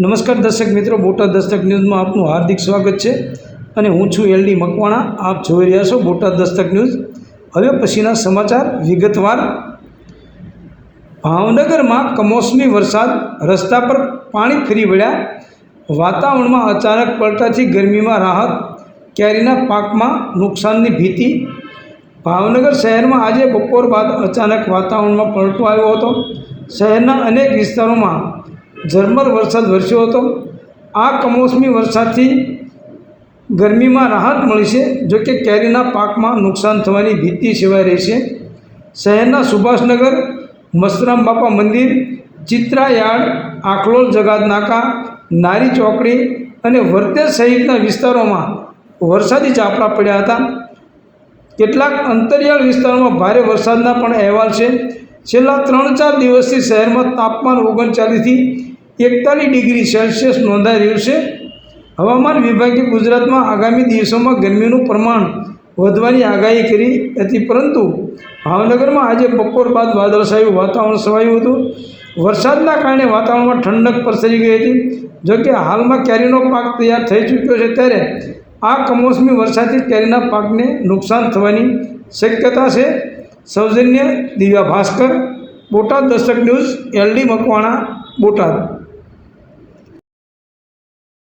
નમસ્કાર દર્શક મિત્રો, બોટાદ દસ્તક ન્યૂઝમાં આપનું હાર્દિક સ્વાગત છે અને હું છું એલડી મકવાણા. આપ જોઈ રહ્યા છો બોટાદ દસ્તક ન્યૂઝ. હવે પછીના સમાચાર વિગતવાર. ભાવનગરમાં કમોસમી વરસાદ, રસ્તા પર પાણી ફરી વળ્યા. વાતાવરણમાં અચાનક પલટાથી ગરમીમાં રાહત. કેરીના પાકમાં નુકસાનની ભીતિ. ભાવનગર શહેરમાં આજે બપોર બાદ અચાનક વાતાવરણમાં પલટો આવ્યો હતો. શહેરના અનેક વિસ્તારોમાં ઝરમર વરસાદ વરસ્યો હતો. આ કમોસમી વરસાદથી ગરમીમાં રાહત મળી છે. જોકે કેરીના પાકમાં નુકસાન થવાની ભીતિ સેવાઈ રહી છે. શહેરના સુભાષનગર, મસરામ બાપા મંદિર ચિત્રા યાર્ડ આખલોલ જગાત નાકા નારી ચોકડી અને વર્તેજ સહિતના વિસ્તારોમાં વરસાદી ઝાપડા પડ્યા હતા. કેટલાક અંતરિયાળ વિસ્તારોમાં ભારે વરસાદના પણ અહેવાલ છે. છેલ્લા ત્રણ ચાર દિવસથી શહેરમાં તાપમાન ઓગણચાલીસથી એકતાલીસ ડિગ્રી સેલ્સિયસ નોંધાઈ રહ્યું છે. હવામાન વિભાગે ગુજરાતમાં આગામી દિવસોમાં ગરમીનું પ્રમાણ વધવાની આગાહી કરી હતી, પરંતુ ભાવનગરમાં આજે બપોર બાદ વાદળછાયું વાતાવરણ છવાયું હતું. વરસાદના કારણે વાતાવરણમાં ઠંડક પ્રસરી ગઈ હતી. જોકે હાલમાં કેરીનો પાક તૈયાર થઈ ચૂક્યો છે, ત્યારે આ કમોસમી વરસાદથી કેરીના પાકને નુકસાન થવાની શક્યતા છે. સૌજન્ય દિવ્યા ભાસ્કર બોટાદ દશક ન્યૂઝ, એલડી મકવાણા, બોટાદ.